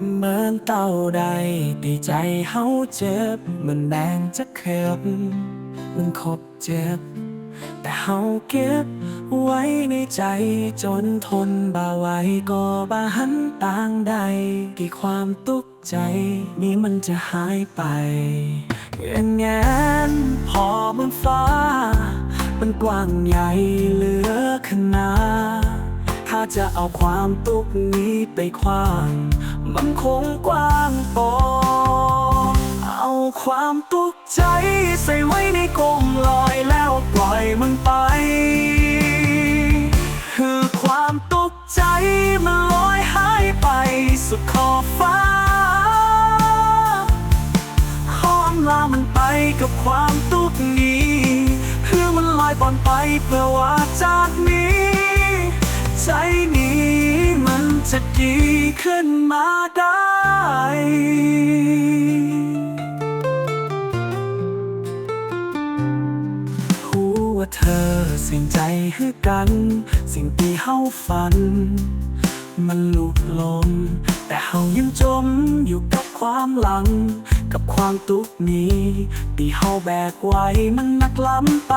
เหมือนเต้าใดดีใจเฮาเจ็บ มันแดงจะเข็บมันคบเจ็บ แต่เฮาเก็บไว้ในใจจนทนบ่าไหวก็บ่หันต่างใด กี่ความตุกใจ นี้มันจะหายไปเงนแงนพอบนฟ้า มันกว้างใหญ่เหลือขนาดถ้าจะเอาความตุกนี้ไปขว้าง มันคงกว้างพอเอาความตุกใจใส่ไว้ในกลมลอยแล้วปล่อยมันไป คือความตุกใจมันลอยหายไปสุดขอบฟ้าห้อมลามันไปกับความตุกนี้ คือมันลอยปอนไปเพื่อว่าจากนี้ ใจนี้มันจะดีขึ้นมาได้รู้ว่าเธอสิ่งใจคือกัน สิ่งที่เฮาฝัน มันลุกลมแต่เฮายังจมอยู่กับความหลัง กับความตุกนี้ที่เฮาแบกไว้มันหนักล้ำไป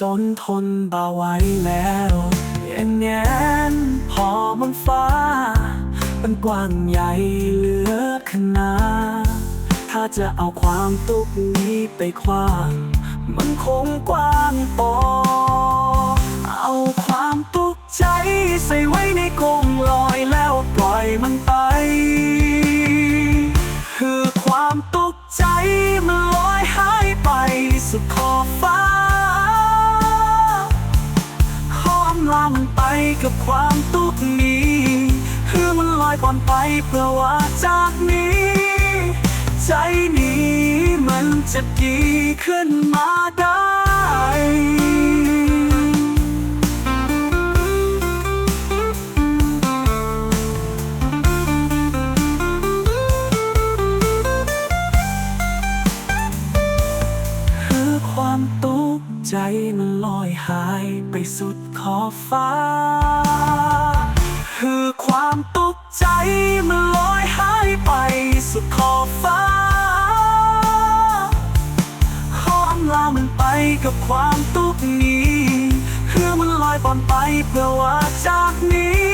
จนทนบ่าไหวแล้ว เย็นแยนพอบนฟ้า มันกว้างใหญ่เหลือขนาดถ้าจะเอาความตุกนี้ไปขว้าง มันคงกว้างพอเอาความตุกใจใส่ไว้ในกลมลอยแล้วปล่อยมันไป คือความตุกใจมันลอยหายไปสุดขอบฟ้า ลามันไปกับความตุกนี้คือมันลอยปอนไปเพื่อว่าจากนี้ ใจนี้มันจะดีขึ้นมาได้ ใจมันลอยหายไปสุดขอบฟ้า คือความตุกใจมันลอยหายไปสุดขอบฟ้าห้อมลามันไปกับความตุกนี้คือมันลอยปอนไปเพื่อว่าจากนี้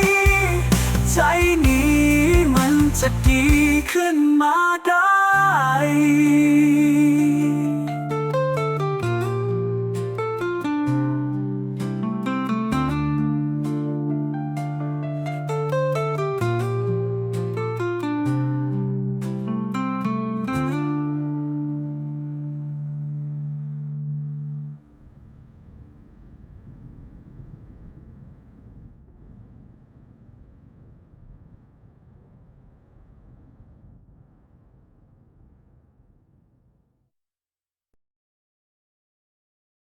ใจนี้มันจะดีขึ้นมาได้